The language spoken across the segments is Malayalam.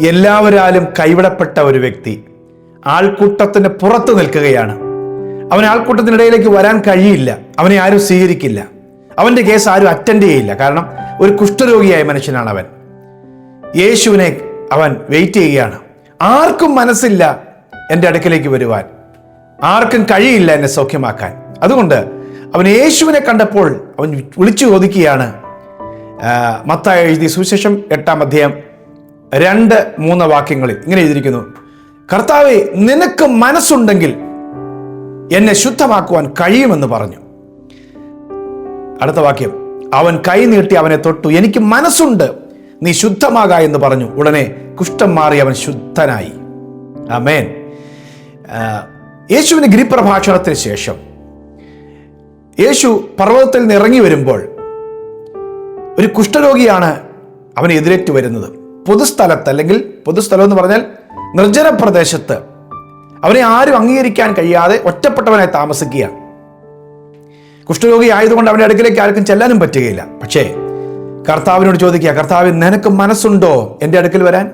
എല്ലാവരാലും കൈവിടപ്പെട്ട ഒരു വ്യക്തി. ആൾക്കൂട്ടത്തിന് പുറത്ത് നിൽക്കുകയാണ്. അവൻ ആൾക്കൂട്ടത്തിനിടയിലേക്ക് വരാൻ കഴിയില്ല. അവനെ ആരും സ്വീകരിക്കില്ല. അവന്റെ കേസ് ആരും അറ്റൻഡ് ചെയ്യില്ല. കാരണം ഒരു കുഷ്ഠരോഗിയായ മനുഷ്യനാണ് അവൻ. യേശുവിനെ അവൻ വെയിറ്റ് ചെയ്യുകയാണ്. ആർക്കും മനസ്സില്ല എന്റെ അടുക്കലേക്ക് വരുവാൻ. ആർക്കും കഴിയില്ല എന്നെ സൗഖ്യമാക്കാൻ. അതുകൊണ്ട് അവൻ യേശുവിനെ കണ്ടപ്പോൾ അവൻ വിളിച്ചു ചോദിക്കുകയാണ്. മത്തായ എഴുതി സുവിശേഷം എട്ടാം അധ്യായം രണ്ട് മൂന്ന് വാക്യങ്ങളിൽ ഇങ്ങനെ എഴുതിയിരിക്കുന്നു. കർത്താവെ നിനക്ക് മനസ്സുണ്ടെങ്കിൽ എന്നെ ശുദ്ധമാക്കുവാൻ കഴിയുമെന്ന് പറഞ്ഞു. അടുത്ത വാക്യം. അവൻ കൈ നീട്ടി അവനെ തൊട്ടു. എനിക്ക് മനസ്സുണ്ട്. നീ ശുദ്ധമാക എന്ന് പറഞ്ഞു. ഉടനെ കുഷ്ഠം മാറി അവൻ ശുദ്ധനായി. അമേൻ യേശുവിന് ഗിരിപ്രഭാഷണത്തിന് ശേഷം യേശു പർവതത്തിൽ നിന്ന് ഇറങ്ങി വരുമ്പോൾ ഒരു കുഷ്ഠരോഗിയാണ് അവനെ എതിരേറ്റ് വരുന്നത്. പൊതുസ്ഥലത്ത് അല്ലെങ്കിൽ പൊതുസ്ഥലം എന്ന് പറഞ്ഞാൽ നിർജന പ്രദേശത്ത് അവനെ ആരും അംഗീകരിക്കാൻ കഴിയാതെ ഒറ്റപ്പെട്ടവനായി താമസിക്കുകയാണ് കുഷ്ഠരോഗി ആയതുകൊണ്ട് അവന്റെ അടുക്കിലേക്ക് ആർക്കും ചെല്ലാനും പറ്റുകയില്ല. പക്ഷേ കർത്താവിനോട് ചോദിക്കുക കർത്താവ് നിനക്ക് മനസ്സുണ്ടോ എന്റെ അടുക്കൽ വരാൻ?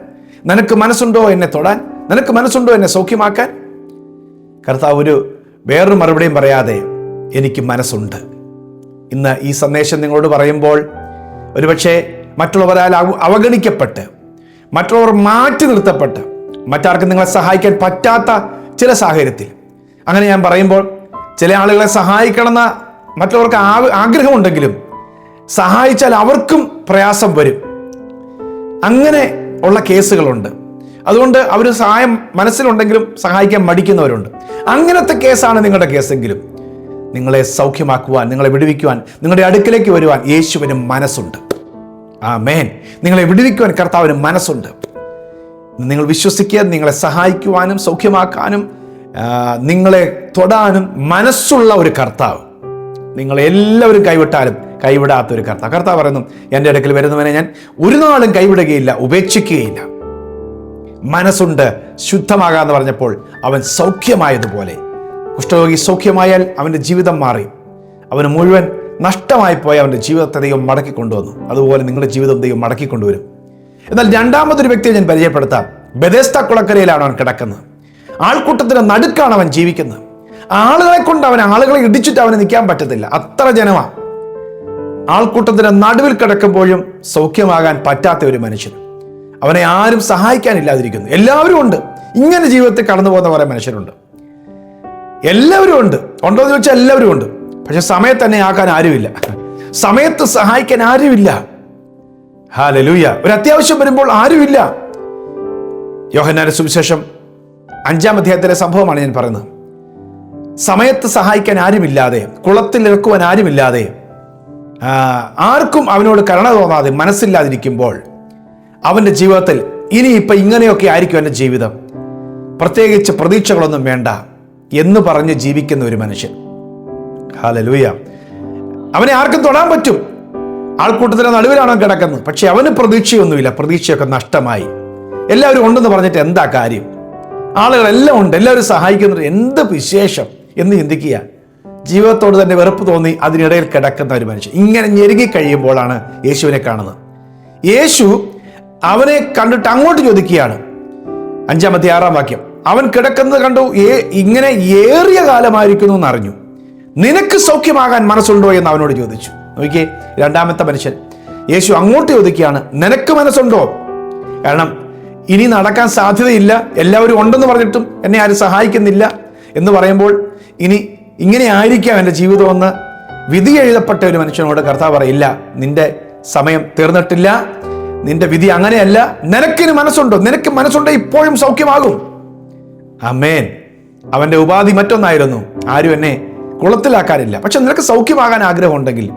നിനക്ക് മനസ്സുണ്ടോ എന്നെ തൊടാൻ? നിനക്ക് മനസ്സുണ്ടോ എന്നെ സൗഖ്യമാക്കാൻ? കർത്താവ് ഒരു വേറൊരു മറുപടിയും പറയാതെ എനിക്ക് മനസ്സുണ്ട്. ഇന്ന് ഈ സന്ദേശം നിങ്ങളോട് പറയുമ്പോൾ ഒരുപക്ഷെ മറ്റുള്ളവരാൽ അവ- അവഗണിക്കപ്പെട്ട് മറ്റുള്ളവർ മാറ്റി നിർത്തപ്പെട്ട് മറ്റാർക്കും നിങ്ങളെ സഹായിക്കാൻ പറ്റാത്ത ചില സാഹചര്യത്തിൽ. അങ്ങനെ ഞാൻ പറയുമ്പോൾ ചില ആളുകളെ സഹായിക്കണമെന്ന മറ്റുള്ളവർക്ക് ആഗ്രഹമുണ്ടെങ്കിലും സഹായിച്ചാൽ അവർക്കും പ്രയാസം വരും. അങ്ങനെ ഉള്ള കേസുകളുണ്ട്. അതുകൊണ്ട് അവർ സഹായം മനസ്സിലുണ്ടെങ്കിലും സഹായിക്കാൻ മടിക്കുന്നവരുണ്ട്. അങ്ങനത്തെ കേസാണ് നിങ്ങളുടെ കേസെങ്കിലും നിങ്ങളെ സൗഖ്യമാക്കുവാൻ നിങ്ങളെ വിടുവിക്കുവാൻ നിങ്ങളുടെ അടുക്കിലേക്ക് വരുവാൻ യേശുവിന് മനസ്സുണ്ട്. ആ മേൻ നിങ്ങളെ വിടുവിക്കുവാൻ കർത്താവിന് മനസ്സുണ്ട്. നിങ്ങൾ വിശ്വസിക്കുക നിങ്ങളെ സഹായിക്കുവാനും സൗഖ്യമാക്കാനും നിങ്ങളെ തൊടാനും മനസ്സുള്ള ഒരു കർത്താവ്. നിങ്ങളെ എല്ലാവരും കൈവിട്ടാലും കൈവിടാത്ത ഒരു കർത്താവ്. കർത്താവ് പറയുന്നു എന്റെ അടുക്കൽ വരുന്നവനെ ഞാൻ ഒരു നാളും കൈവിടുകയില്ല ഉപേക്ഷിക്കുകയില്ല. മനസ്സുണ്ട് ശുദ്ധമാകാന്ന് പറഞ്ഞപ്പോൾ അവൻ സൗഖ്യമായതുപോലെ. കുഷ്ഠരോഗി സൗഖ്യമായാൽ അവന്റെ ജീവിതം മാറി. അവന് മുഴുവൻ നഷ്ടമായി പോയ അവന്റെ ജീവിതത്തെ ദൈവം മടക്കി കൊണ്ടുവന്നു. അതുപോലെ നിങ്ങളുടെ ജീവിതം ദൈവം മടക്കി കൊണ്ടുവരും. എന്നാൽ രണ്ടാമതൊരു വ്യക്തിയെ ഞാൻ പരിചയപ്പെടുത്താം. ബദേസ്ത കുളക്കരയിലാണ് അവൻ കിടക്കുന്നത്. ആൾക്കൂട്ടത്തിന്റെ നടുക്കാണ് അവൻ ജീവിക്കുന്നത്. ആളുകളെ കൊണ്ട് അവൻ ആളുകളെ ഇടിച്ചിട്ട് അവന് നിൽക്കാൻ പറ്റത്തില്ല. അത്ര ജനമാണ് ആൾക്കൂട്ടത്തിന്റെ നടുവിൽ കിടക്കുമ്പോഴും സൗഖ്യമാകാൻ പറ്റാത്ത ഒരു മനുഷ്യൻ. അവനെ ആരും സഹായിക്കാനില്ലാതിരിക്കുന്നു എല്ലാവരും ഉണ്ട്. ഇങ്ങനെ ജീവിതത്തിൽ കടന്നു പോകുന്ന കുറേ മനുഷ്യരുണ്ട്. എല്ലാവരും ഉണ്ട്. ഉണ്ടോ എന്ന് ചോദിച്ചാൽ എല്ലാവരും ഉണ്ട്. പക്ഷെ സമയത്ത് തന്നെ ആക്കാൻ ആരുമില്ല. സമയത്ത് സഹായിക്കാൻ ആരുമില്ല. ഹാലലൂയ ഒരു അത്യാവശ്യം വരുമ്പോൾ ആരുമില്ല. യോഹന്നാന്റെ സുവിശേഷം അഞ്ചാം അധ്യായത്തിലെ സംഭവമാണ് ഞാൻ പറയുന്നത്. സമയത്ത് സഹായിക്കാൻ ആരുമില്ലാതെ കുളത്തിൽ ഇറക്കുവാൻ ആരുമില്ലാതെ ആർക്കും അവനോട് കരുണ തോന്നാതെ മനസ്സില്ലാതിരിക്കുമ്പോൾ അവന്റെ ജീവിതത്തിൽ ഇനി ഇപ്പം ഇങ്ങനെയൊക്കെ ആയിരിക്കും എന്റെ ജീവിതം. പ്രത്യേകിച്ച് പ്രതീക്ഷകളൊന്നും വേണ്ട എന്ന് പറഞ്ഞ് ജീവിക്കുന്ന ഒരു മനുഷ്യൻ. ഹാലലൂയ. അവനെ ആർക്കും തൊടാൻ പറ്റും. ആൾക്കൂട്ടത്തിലെ നടുവിലാണ് കിടക്കുന്നത്. പക്ഷെ അവന് പ്രതീക്ഷയൊന്നുമില്ല. പ്രതീക്ഷയൊക്കെ നഷ്ടമായി. എല്ലാവരും ഉണ്ടെന്ന് പറഞ്ഞിട്ട് എന്താ കാര്യം? ആളുകളെല്ലാം ഉണ്ട്. എല്ലാവരും സഹായിക്കുന്നുണ്ട്. എന്ത് വിശേഷം എന്ന് ചിന്തിക്കുക. ജീവിതത്തോട് തന്നെ വെറുപ്പ് തോന്നി അതിനിടയിൽ കിടക്കുന്ന ഒരു മനുഷ്യൻ. ഇങ്ങനെ ഞെരുങ്ങി കഴിയുമ്പോഴാണ് യേശുവിനെ കാണുന്നത്. യേശു അവനെ കണ്ടിട്ട് അങ്ങോട്ട് ചോദിക്കുകയാണ്. അഞ്ചാമത്തെ ആറാം വാക്യം. അവൻ കിടക്കുന്നത് കണ്ടു. ഏ ഇങ്ങനെ ഏറിയ കാലമായിരിക്കുന്നു എന്ന് അറിഞ്ഞു. നിനക്ക് സൗഖ്യമാകാൻ മനസ്സുണ്ടോ എന്ന് അവനോട് ചോദിച്ചു. നോക്കിയേ രണ്ടാമത്തെ മനുഷ്യൻ യേശു അങ്ങോട്ട് ചോദിക്കുകയാണ് നിനക്ക് മനസ്സുണ്ടോ? കാരണം ഇനി നടക്കാൻ സാധ്യതയില്ല എല്ലാവരും ഉണ്ടെന്ന് പറഞ്ഞിട്ടും എന്നെ ആരും സഹായിക്കുന്നില്ല എന്ന് പറയുമ്പോൾ ഇനി ഇങ്ങനെ ആയിരിക്കാം എന്റെ ജീവിതമെന്ന് വിധി എഴുതപ്പെട്ട ഒരു മനുഷ്യനോട് കർത്താവ് പറയില്ല നിന്റെ സമയം തീർന്നിട്ടില്ല നിന്റെ വിധി അങ്ങനെയല്ല നിനക്കിന് മനസ്സുണ്ടോ? നിനക്ക് മനസ്സുണ്ടോ ഇപ്പോഴും സൗഖ്യമാകും. അമേൻ അവന്റെ ഉപാധി മറ്റൊന്നായിരുന്നു ആരും എന്നെ കുളത്തിലാക്കാനില്ല. പക്ഷെ നിനക്ക് സൗഖ്യമാകാൻ ആഗ്രഹമുണ്ടെങ്കിൽ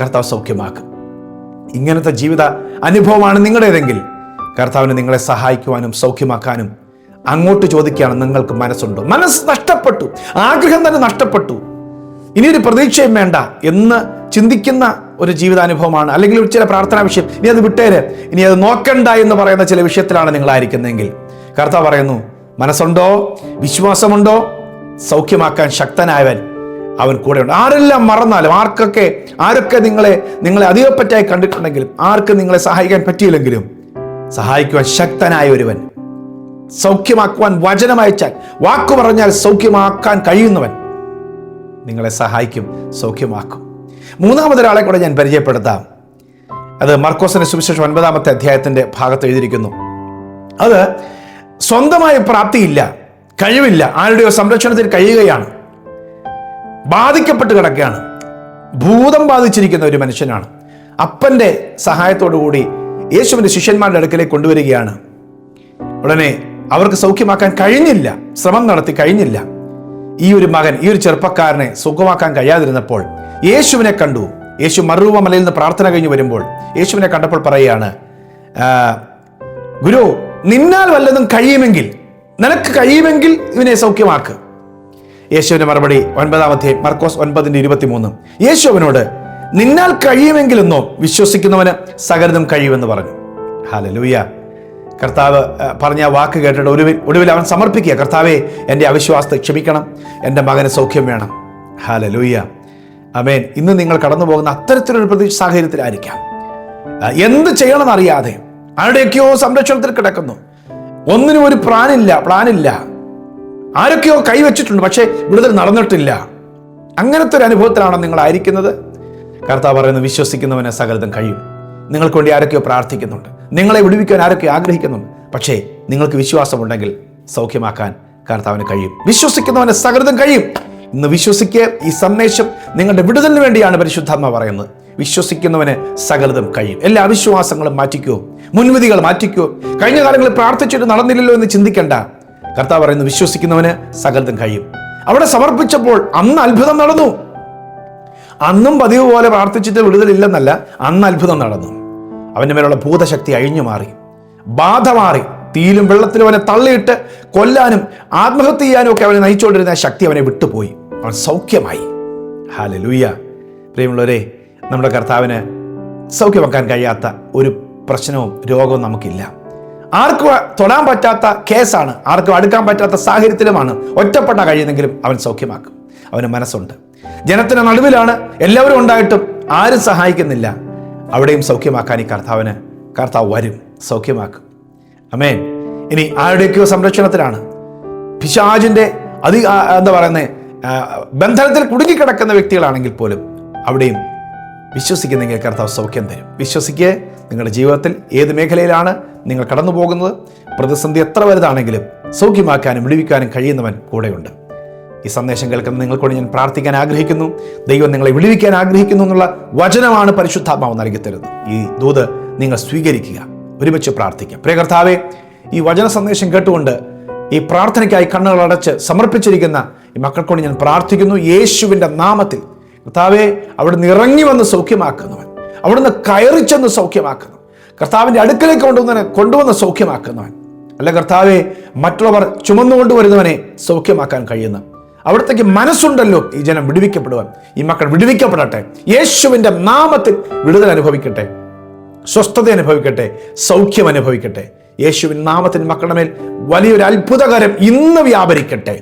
കർത്താവ് സൗഖ്യമാക്കും. ഇങ്ങനത്തെ ജീവിത അനുഭവമാണ് നിങ്ങളുടേതെങ്കിൽ കർത്താവിന് നിങ്ങളെ സഹായിക്കുവാനും സൗഖ്യമാക്കാനും അങ്ങോട്ട് ചോദിക്കുകയാണ് നിങ്ങൾക്ക് മനസ്സുണ്ടോ? മനസ്സ് നഷ്ടപ്പെട്ടു. ആഗ്രഹം തന്നെ നഷ്ടപ്പെട്ടു. ഇനിയൊരു പ്രതീക്ഷയും വേണ്ട. എന്ന് ചിന്തിക്കുന്ന ഒരു ജീവിതാനുഭവമാണ്. അല്ലെങ്കിൽ ഒരു ചില പ്രാർത്ഥനാ വിഷയം. ഇനി അത് വിട്ടേര്. ഇനി അത് നോക്കണ്ട എന്ന് പറയുന്ന ചില വിഷയത്തിലാണ് നിങ്ങളായിരിക്കുന്നതെങ്കിൽ കർത്താവ് പറയുന്നു മനസ്സുണ്ടോ? വിശ്വാസമുണ്ടോ? സൗഖ്യമാക്കാൻ ശക്തനായവൻ അവൻ കൂടെയുണ്ട് ആരെല്ലാം മറന്നാലും ആർക്കൊക്കെ ആരൊക്കെ നിങ്ങളെ നിങ്ങളെ അധികപ്പറ്റായി കണ്ടിട്ടുണ്ടെങ്കിലും ആർക്ക് നിങ്ങളെ സഹായിക്കാൻ പറ്റിയില്ലെങ്കിലും സഹായിക്കുവാൻ ശക്തനായ ഒരുവൻ സൗഖ്യമാക്കുവാൻ വചനമയച്ചാൽ വാക്കു പറഞ്ഞാൽ സൗഖ്യമാക്കാൻ കഴിയുന്നവൻ നിങ്ങളെ സഹായിക്കും സൗഖ്യമാക്കും. മൂന്നാമതൊരാളെ കൂടെ ഞാൻ പരിചയപ്പെടുത്താം. അത് മർക്കോസിന്റെ സുവിശേഷം ഒൻപതാമത്തെ അധ്യായത്തിന്റെ ഭാഗത്ത് എഴുതിയിരിക്കുന്നു. അത് സ്വന്തമായ പ്രാപ്തിയില്ല കഴിവില്ല ആരുടെയോ സംരക്ഷണത്തിൽ കഴിയുകയാണ്. ബാധിക്കപ്പെട്ട് കിടക്കുകയാണ്. ഭൂതം ബാധിച്ചിരിക്കുന്ന ഒരു മനുഷ്യനാണ്. അപ്പന്റെ സഹായത്തോടു കൂടി യേശുവിന്റെ ശിഷ്യന്മാരുടെ അടുക്കലേക്ക് കൊണ്ടുവരികയാണ്. ഉടനെ അവർക്ക് സൗഖ്യമാക്കാൻ കഴിഞ്ഞില്ല. ശ്രമം നടത്തി കഴിഞ്ഞില്ല. ഈ ഒരു മകൻ ഈ ഒരു ചെറുപ്പക്കാരനെ സുഖമാക്കാൻ കഴിയാതിരുന്നപ്പോൾ യേശുവിനെ കണ്ടു. യേശു മറുപ മലയിൽ നിന്ന് പ്രാർത്ഥന കഴിഞ്ഞ് വരുമ്പോൾ യേശുവിനെ കണ്ടപ്പോൾ പറയുകയാണ് ഗുരു നിന്നാൽ വല്ലതും കഴിയുമെങ്കിൽ നിനക്ക് കഴിയുമെങ്കിൽ ഇവനെ സൗഖ്യമാക്ക്. യേശുവിന്റെ മറുപടി ഒൻപതാമത്തെ മർക്കോസ് ഒൻപതിന്റെ ഇരുപത്തിമൂന്ന്. യേശു അവനോട് നിന്നാൽ കഴിയുമെങ്കിലെന്നോ വിശ്വസിക്കുന്നവന് സകലതും കഴിയുമെന്ന് പറഞ്ഞു. ഹാലലൂയ കർത്താവ് പറഞ്ഞ വാക്ക് കേട്ടിട്ട് ഒരു ഒടുവിൽ അവൻ സമർപ്പിക്കുക കർത്താവെ എന്റെ അവിശ്വാസത്തെ ക്ഷമിക്കണം എന്റെ മകന് സൗഖ്യം വേണം. ഹാലലൂയ അമേൻ ഇന്ന് നിങ്ങൾ കടന്നു പോകുന്ന അത്തരത്തിലൊരു പ്രതി സാഹചര്യത്തിലായിരിക്കാം. എന്ത് ചെയ്യണമെന്ന് അറിയാതെ ആരുടെയൊക്കെയോ സംരക്ഷണത്തിൽ കിടക്കുന്നു. ഒന്നിനും ഒരു പ്ലാനില്ല പ്ലാനില്ല. ആരൊക്കെയോ കൈവച്ചിട്ടുണ്ട് പക്ഷേ വിടുതൽ നടന്നിട്ടില്ല. അങ്ങനത്തെ ഒരു അനുഭവത്തിലാണോ നിങ്ങളായിരിക്കുന്നത് കർത്താവ് പറയുന്നത് വിശ്വസിക്കുന്നവന് സകലതും കഴിയും. നിങ്ങൾക്ക് വേണ്ടി ആരൊക്കെയോ പ്രാർത്ഥിക്കുന്നുണ്ട്. നിങ്ങളെ വിടുവിക്കാൻ ആരൊക്കെയോ ആഗ്രഹിക്കുന്നുണ്ട്. പക്ഷേ നിങ്ങൾക്ക് വിശ്വാസമുണ്ടെങ്കിൽ സൗഖ്യമാക്കാൻ കർത്താവിന് കഴിയും. വിശ്വസിക്കുന്നവന് സകലതും കഴിയും. ഇന്ന് വിശ്വസിക്കുക ഈ സന്ദേശം നിങ്ങളുടെ വിടുതലിന് വേണ്ടിയാണ് പരിശുദ്ധാത്മ പറയുന്നത്. വിശ്വസിക്കുന്നവന് സകലതും കഴിയും. എല്ലാ അവിശ്വാസങ്ങളും മാറ്റിക്കോ. മുൻവിധികൾ മാറ്റിക്കോ. കഴിഞ്ഞ കാലങ്ങളിൽ പ്രാർത്ഥിച്ചിട്ട് നടന്നില്ലല്ലോ എന്ന് ചിന്തിക്കണ്ട. കർത്താവ് പറയുന്നു വിശ്വസിക്കുന്നവന് സകലതും കഴിയും. അവിടെ സമർപ്പിച്ചപ്പോൾ അന്ന് അത്ഭുതം നടന്നു. അന്നും പതിവ് പോലെ പ്രാർത്ഥിച്ചിട്ട് വിടുതലില്ലെന്നല്ല അന്ന് അത്ഭുതം നടന്നു. അവന്റെ മേലുള്ള ഭൂതശക്തി അഴിഞ്ഞു മാറി. ബാധ മാറി. തീയിലും വെള്ളത്തിലും അവനെ തള്ളിയിട്ട് കൊല്ലാനും ആത്മഹത്യ ചെയ്യാനും ഒക്കെ അവനെ നയിച്ചുകൊണ്ടിരുന്ന ശക്തി അവനെ വിട്ടുപോയി. അവൻ സൗഖ്യമായി. ഹാല ലൂയ പ്രിയമുള്ളവരെ നമ്മുടെ കർത്താവിന് സൗഖ്യമാക്കാൻ കഴിയാത്ത ഒരു പ്രശ്നവും രോഗവും നമുക്കില്ല. ആർക്കും തൊടാൻ പറ്റാത്ത കേസാണ് ആർക്കും അടുക്കാൻ പറ്റാത്ത സാഹചര്യത്തിലുമാണ് ഒറ്റപ്പെട്ട കഴിയുന്നെങ്കിലും അവൻ സൗഖ്യമാക്കും. അവന് മനസ്സുണ്ട്. ജനത്തിന് നടുവിലാണ് എല്ലാവരും ഉണ്ടായിട്ടും ആരും സഹായിക്കുന്നില്ല. അവിടെയും സൗഖ്യമാക്കാൻ ഈ കർത്താവിന് കർത്താവ് വരും സൗഖ്യമാക്കും. അമേൻ ഇനി ആരുടെയൊക്കെയോ സംരക്ഷണത്തിലാണ്. പിശാജിന്റെ അതി എന്താ പറയുന്നത് ബന്ധനത്തിൽ കുടുങ്ങിക്കിടക്കുന്ന വ്യക്തികളാണെങ്കിൽ പോലും അവിടെയും വിശ്വസിക്കുന്നെങ്കിൽ കർത്താവ് സൗഖ്യം തരും. വിശ്വസിക്കുക നിങ്ങളുടെ ജീവിതത്തിൽ ഏത് മേഖലയിലാണ് നിങ്ങൾ കടന്നു പോകുന്നത് പ്രതിസന്ധി എത്ര വലുതാണെങ്കിലും സൗഖ്യമാക്കാനും വിളിവിക്കാനും കഴിയുന്നവൻ കൂടെയുണ്ട്. ഈ സന്ദേശം കേൾക്കുന്ന നിങ്ങൾക്കൂടെ ഞാൻ പ്രാർത്ഥിക്കാൻ ആഗ്രഹിക്കുന്നു. ദൈവം നിങ്ങളെ വിളിവിക്കാൻ ആഗ്രഹിക്കുന്നു എന്നുള്ള വചനമാണ് പരിശുദ്ധാത്മാവ് നൽകി തരുന്നത്. ഈ ദൂത് നിങ്ങൾ സ്വീകരിക്കുക. ഒരുമിച്ച് പ്രാർത്ഥിക്കുക പ്രിയ കർത്താവെ ഈ വചന സന്ദേശം കേട്ടുകൊണ്ട് ഈ പ്രാർത്ഥനയ്ക്കായി കണ്ണുകൾ അടച്ച് സമർപ്പിച്ചിരിക്കുന്ന ഈ മക്കൾക്കൊണ്ട് ഞാൻ പ്രാർത്ഥിക്കുന്നു. യേശുവിന്റെ നാമത്തിൽ. കർത്താവെ അവിടെ ഇറങ്ങി വന്ന് സൗഖ്യമാക്കുന്നവൻ. അവിടുന്ന് കയറി ചെന്ന് സൗഖ്യമാക്കുന്നു. കർത്താവിന്റെ അടുക്കലേക്ക് കൊണ്ടുവന്നവനെ കൊണ്ടുവന്ന് സൗഖ്യമാക്കുന്നവൻ. അല്ല കർത്താവെ മറ്റുള്ളവർ ചുമന്നുകൊണ്ട് വരുന്നവനെ സൗഖ്യമാക്കാൻ കഴിയുന്ന. അവിടത്തേക്ക് മനസ്സുണ്ടല്ലോ ഈ ജനം വിടുവിക്കപ്പെടുവാൻ. ഈ മക്കൾ വിടുവിക്കപ്പെടട്ടെ. യേശുവിന്റെ നാമത്തിൽ വിടുതൽ അനുഭവിക്കട്ടെ. സ്വസ്ഥത അനുഭവിക്കട്ടെ. സൗഖ്യം അനുഭവിക്കട്ടെ. യേശുവിൻ നാമത്തിന് മക്കളുടെ മേൽ വലിയൊരു അത്ഭുതകരം ഇന്ന് വ്യാപരിക്കട്ടെ.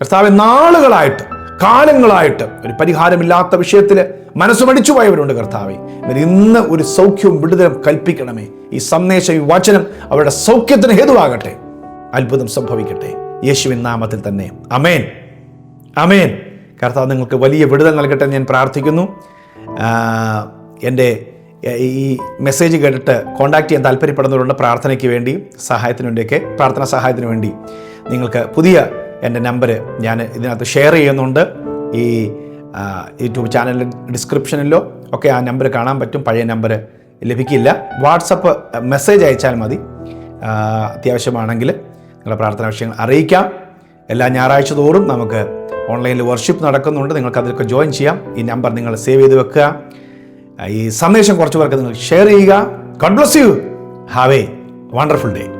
കർത്താവ് നാളുകളായിട്ട് കാലങ്ങളായിട്ട് ഒരു പരിഹാരമില്ലാത്ത വിഷയത്തിൽ മനസ്സുമടിച്ചു പോയവരുണ്ട് കർത്താവെ. ഇന്ന് ഒരു സൗഖ്യവും വിടുതലും കൽപ്പിക്കണമേ. ഈ സന്ദേശം ഈ വചനം അവരുടെ സൗഖ്യത്തിന് ഹേതുവാകട്ടെ. അത്ഭുതം സംഭവിക്കട്ടെ. യേശുവിൻ നാമത്തിൽ തന്നെ. അമേൻ അമേൻ കർത്താവ് നിങ്ങൾക്ക് വലിയ വിടുതൽ നൽകട്ടെ എന്ന് ഞാൻ പ്രാർത്ഥിക്കുന്നു. എന്റെ ഈ മെസ്സേജ് കേട്ടിട്ട് കോൺടാക്ട് ചെയ്യാൻ താല്പര്യപ്പെടുന്നവരുണ്ട് പ്രാർത്ഥനയ്ക്ക് വേണ്ടി സഹായത്തിനു വേണ്ടിയൊക്കെ. പ്രാർത്ഥന സഹായത്തിന് വേണ്ടി നിങ്ങൾക്ക് പുതിയ എന്റെ നമ്പർ ഞാൻ ഇതിനകത്ത് ഷെയർ ചെയ്യുന്നുണ്ട്. ഈ യൂട്യൂബ് ചാനലിൽ ഡിസ്ക്രിപ്ഷനിലോ ഒക്കെ ആ നമ്പർ കാണാൻ പറ്റും. പഴയ നമ്പർ ലഭിക്കില്ല. വാട്സപ്പ് മെസ്സേജ് അയച്ചാൽ മതി. അത്യാവശ്യമാണെങ്കിൽ നിങ്ങളുടെ പ്രാർത്ഥന വിഷയങ്ങൾ അറിയിക്കാം. എല്ലാ ഞായറാഴ്ച തോറും നമുക്ക് ഓൺലൈനിൽ വർഷിപ്പ് നടക്കുന്നുണ്ട്. നിങ്ങൾക്ക് അതിലൊക്കെ ജോയിൻ ചെയ്യാം. ഈ നമ്പർ നിങ്ങൾ സേവ് ചെയ്ത് വെക്കുക. ഈ സന്ദേശം കുറച്ച് പേർക്ക് നിങ്ങൾ ഷെയർ ചെയ്യുക. God bless you have a wonderful day